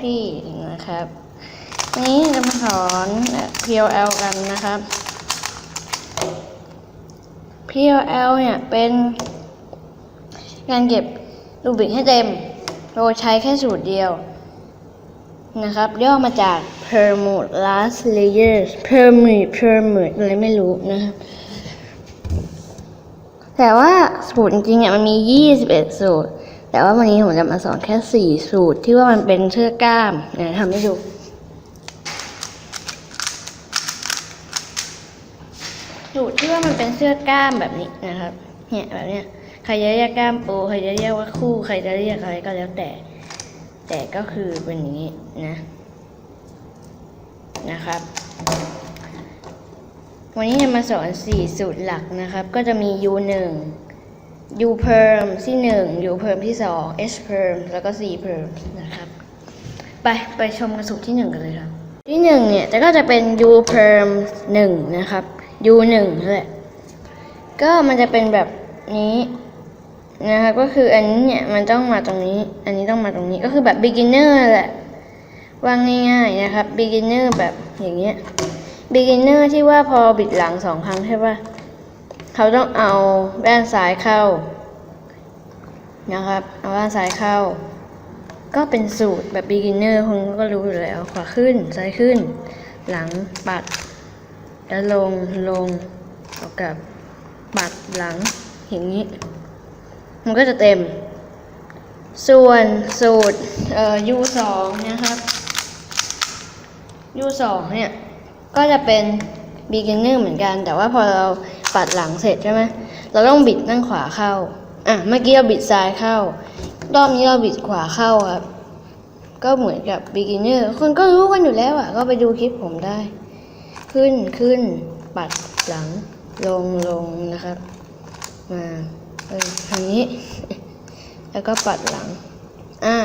พี่นะครับวันนี้จะมาสอน PLL กันนะครับ PLL เนี่ยเป็นการเก็บรูบิกให้เต็ม โดยใช้แค่สูตรเดียวนะครับ ย่อมาจาก permute last layers permute permute อะไรไม่รู้นะครับ แต่ว่าสูตรจริงๆเนี่ยมันมี 21 สูตร แต่ว่าวันนี้ผมจะมาสอนแค่4สูตรที่ว่ามันเป็นเชือกกล้ามเดี๋ยวทำให้ดูสูตรที่ว่ามันเป็นเสื้อกล้ามแบบนี้นะครับ เนี่ยแบบเนี้ยใครจะเรียกกล้ามปูใครจะเรียกว่าคู่ใครจะเรียกอะไรก็แล้วแต่ แต่ก็คือเป็นอย่างนี้นะนะครับ วันนี้จะมาสอน4สูตรหลักนะครับ ก็จะมี U 1 U perm ที่1 U perm ที่2 H perm แล้วก็ C perm นะครับ ไปไปชมกันสูตรที่ 1 กันเลยครับ ที่ 1 เนี่ย แต่ก็จะเป็น U perm 1 นะครับ U 1ด้วยก็มันจะเป็นแบบนี้นะครับก็คืออันนี้เนี่ยมันต้องมาตรงนี้ อันนี้ต้องมาตรงนี้ก็คือแบบ beginner แหละวางง่ายๆนะครับ beginner แบบอย่างเงี้ย beginner ที่ว่าพอบิดหลังสองครั้งใช่ป่ะ เขาต้องเอาด้านซ้ายเข้านะครับ เอาด้านซ้ายเข้า ก็เป็นสูตรแบบ beginner คุณก็รู้อยู่แล้ว ขวาขึ้น ซ้ายขึ้น หลังปัด แล้วลง ลงเอากับปัดหลังอย่างนี้ มันก็จะเต็ม ส่วนสูตรเอ่อ U สองนะครับ U สองเนี่ย ก็จะเป็น beginner เหมือนกัน แต่ว่าพอเรา ปัดหลังเสร็จใช่ไหมเราต้องบิดนั่งขวาเข้า อะเมื่อกี้เราบิดซ้ายเข้ารอบนี้เราบิดขวาเข้าครับ ก็เหมือนกับ beginner คนก็รู้กันอยู่แล้วอะ ก็ไปดูคลิปผมได้ ขึ้นขึ้น ปัดหลัง ลงลงนะครับ มาเออทางนี้ แล้วก็ปัดหลัง อ่า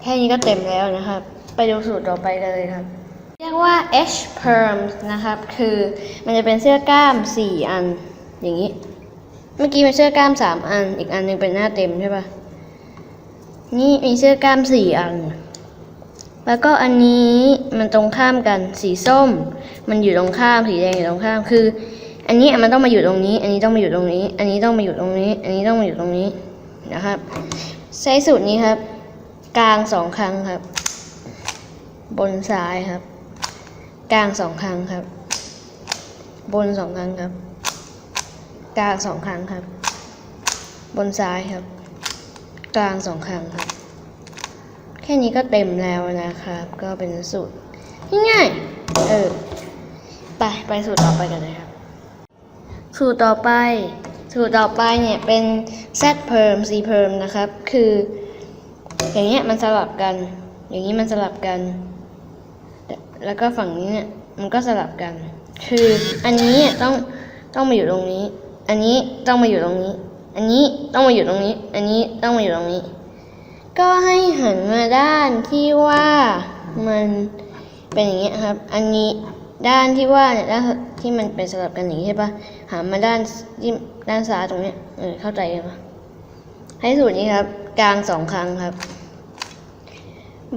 แค่นี้ก็เต็มแล้วนะครับ ไปดูสูตรต่อไปกันเลยครับ รียกว่า H perms นะครับ คือมันจะเป็นเสื้อกล้าม 4 อัน อย่างนี้ เมื่อกี้เป็นเสื้อกล้าม 3 อัน อีกอันหนึงเป็นหน้าเต็มใช่ปะนี่มีเสื้อกล้าม 4 อัน แล้วก็อันนี้มันตรงข้ามกัน สีส้ม มันอยู่ตรงข้าม สีแดงอยู่ตรงข้าม คือ อันนี้มันต้องมาอยู่ตรงนี้ อันนี้ต้องมาอยู่ตรงนี้ อันนี้ต้องมาอยู่ตรงนี้ อันนี้ต้องมาอยู่ตรงนี้นะครับ ใช้สูตรนี้ครับ กลางสองครั้งครับ บนซ้ายครับ กลางสองครั้งครับ บนสองครั้งครับ กลางสองครั้งครับ บนซ้ายครับ กลางสองครั้งครับ แค่นี้ก็เต็มแล้วนะครับ ก็เป็นสูตรง่ายๆเออไปไปสูตรต่อไปกันเลยครับ สูตรต่อไป สูตรต่อไปเนี่ยเป็น Z perm C perm นะครับ คือ อย่างเงี้ยมันสลับกัน อย่างนี้มันสลับกัน แล้วก็ฝั่งนี้เนี่ยมันก็สลับกัน คืออันนี้ต้องต้องมาอยู่ตรงนี้ อันนี้ต้องมาอยู่ตรงนี้ อันนี้ต้องมาอยู่ตรงนี้ อันนี้ต้องมาอยู่ตรงนี้ ก็ให้หันมาด้านที่ว่ามันเป็นอย่างเงี้ยครับ อันนี้ด้านที่ว่าเนี่ยด้านที่มันเป็นสลับกันอย่างนี้ใช่ปะหันมาด้านที่ด้านซ้ายตรงเนี้ยเออเข้าใจกันปะให้สูตรนี้ครับ กลางสองครั้งครับ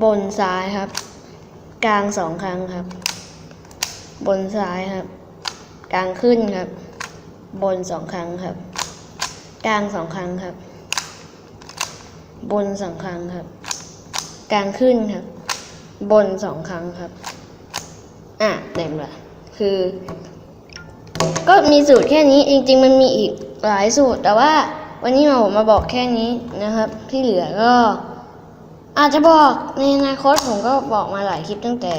บนซ้ายครับ กลางสองครั้งครับ บนซ้ายครับ กลางขึ้นครับ บนสองครั้งครับ กลางสองครั้งครับ บนสองครั้งครับ กลางขึ้นครับ บนสองครั้งครับ อะเต็มละคือ ก็มีสูตรแค่นี้จริง ๆ มันมีอีกหลายสูตร แต่ว่าวันนี้มาผมมาบอกแค่นี้นะครับ ที่เหลือก็ อาจจะบอกในอนาคตผมก็บอกมาหลายคลิปตั้งแต่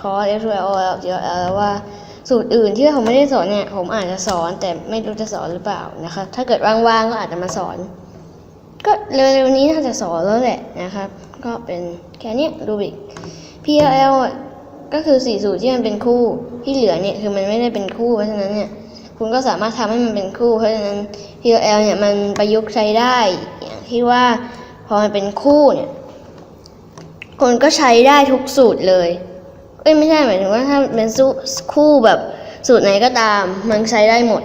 คอร์ส F 2 L แล้วแล้วว่าสูตรอื่นที่ผมไม่ได้สอนเนี่ย ผมอาจจะสอนแต่ไม่รู้จะสอนหรือเปล่านะครับถ้าเกิดว่างๆก็อาจจะมาสอน ก็เร็วๆนี้น่าจะสอนแล้วแหละนะครับ ก็เป็นแค่นี้รูบิก PLL อะก็คือสี่สูตรที่มันเป็นคู่ที่เหลือเนี่ยคือมันไม่ได้เป็นคู่เพราะฉะนั้นเนี่ยคุณก็สามารถทำให้มันเป็นคู่ เพราะฉะนั้น PLL เนี่ยมันประยุกต์ใช้ได้อย่างที่ว่าพอมันเป็นคู่เนี่ย คนก็ใช้ได้ทุกสูตรเลย เอ้ยไม่ใช่หมายถึงว่าถ้าเป็นสูคู่แบบสูตรไหนก็ตาม มันใช้ได้หมด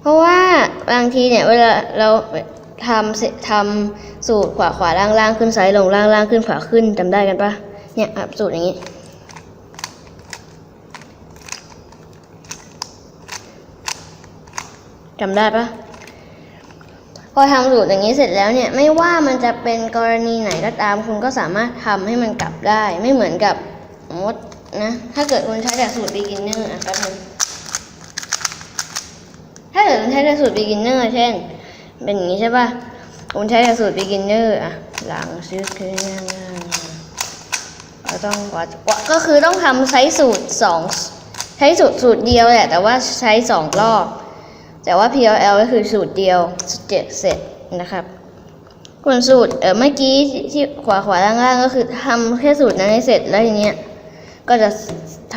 เพราะว่าบางทีเนี่ยเวลาเราทำเสร็จทำสูตรขวาขวาล่างล่างขึ้นซ้ายลงล่างล่างขึ้นขวาขึ้นจำได้กันปะเนี่ยสูตรอย่างนี้จำได้ปะ พอทำสูตรอย่างนี้เสร็จแล้วเนี่ยไม่ว่ามันจะเป็นกรณีไหนก็ตาม คุณก็สามารถทำให้มันกลับได้ ไม่เหมือนกับสมมตินะถ้าเกิดคุณใช้แต่สูตร beginner อะแป๊บนึงถ้าเกิดคุณใช้แต่สูตร beginner เช่น เป็นอย่างนี้ใช่ปะคุณใช้แต่สูตร beginner อะหลังซื้อคือยังไงก็ต้องวัดก็คือต้องทำใช้สูตรสองใช้สูตรสูตรเดียวแหละแต่ว่าใช้สองรอบ แต่ว่า PLL ก็คือสูตรเดียวเจ็ดเสร็จนะครับส่วนสูตรเออเมื่อกี้ที่ขวาขวาล่างล่างก็คือทำแค่สูตรนั้นให้เสร็จแล้วทีเนี้ยก็จะ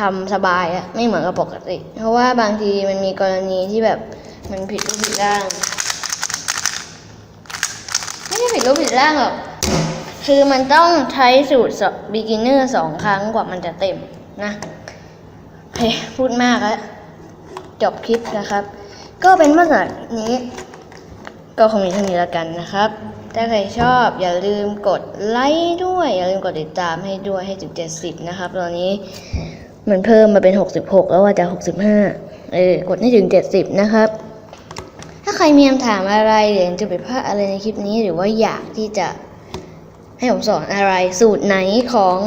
ทำสบายอะไม่เหมือนกับปกติ เพราะว่าบางทีมันมีกรณีที่แบบมันผิดรูปผิดร่าง ไม่ใช่ผิดรูปผิดร่างหรอกคือมันต้องใช้สูตร beginner สองครั้งกว่ามันจะเต็มนะเฮ้พูดมากแล้วจบคลิปนะครับ ก็เป็นเมื่อไหร่นี้ ก็คงมีเท่านี้แล้วกันนะครับ ถ้าใครชอบอย่าลืมกดไลค์ด้วย อย่าลืมกดติดตามให้ด้วยให้ถึง70นะครับ ตอนนี้มันเพิ่มมาเป็น66แล้วว่าจะ65เออกดให้ถึง70นะครับ ถ้าใครมีคำถามอะไรหรือยากจะไปพลาดอะไรในคลิปนี้หรือว่าอยากที่จะให้ผมสอนอะไรสูตรไหนของ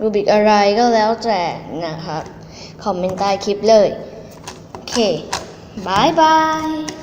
รูบิกอะไรก็แล้วแต่นะครับ คอมเมนต์ใต้คลิปเลย โอเค บายบาย